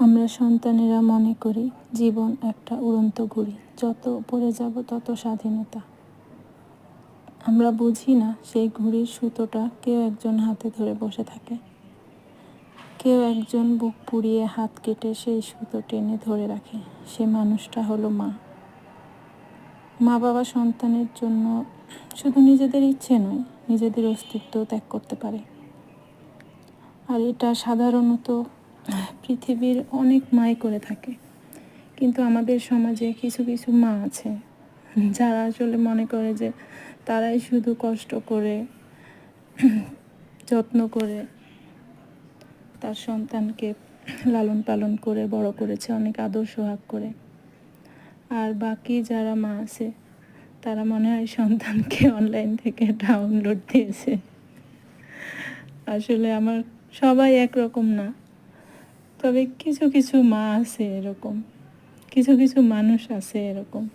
আমরা সন্তানেরা মনে করি জীবন একটা উড়ন্ত ঘুড়ি। যত উপরে যাব, তত স্বাধীনতা। আমরা বুঝি না, সেই ঘুড়ির সুতোটা কেউ একজন হাতে ধরে বসে থাকে। কেউ একজন বুক পুড়িয়ে হাত কেটে সেই সুতো টেনে ধরে রাখে। সে মানুষটা হলো মা। মা বাবা সন্তানের জন্য শুধু নিজেদের ইচ্ছে নয়, নিজেদের অস্তিত্ব ত্যাগ করতে পারে। আর এটা সাধারণত পৃথিবীর অনেক মাই করে থাকে। কিন্তু আমাদের সমাজে কিছু কিছু মা আছে, যারা আসলে মনে করে যে তারাই শুধু কষ্ট করে, যত্ন করে তার সন্তানকে লালন পালন করে, বড় করেছে, অনেক আদর সোহাগ করে। আর বাকি যারা মা আছে, তারা মনে হয় সন্তানকে অনলাইন থেকে ডাউনলোড দিয়েছে। আসলে আমার সবাই একরকম না। তবে কিছু কিছু মা আছে এরকম। কিছু কিছু মানুষ আছে এরকম।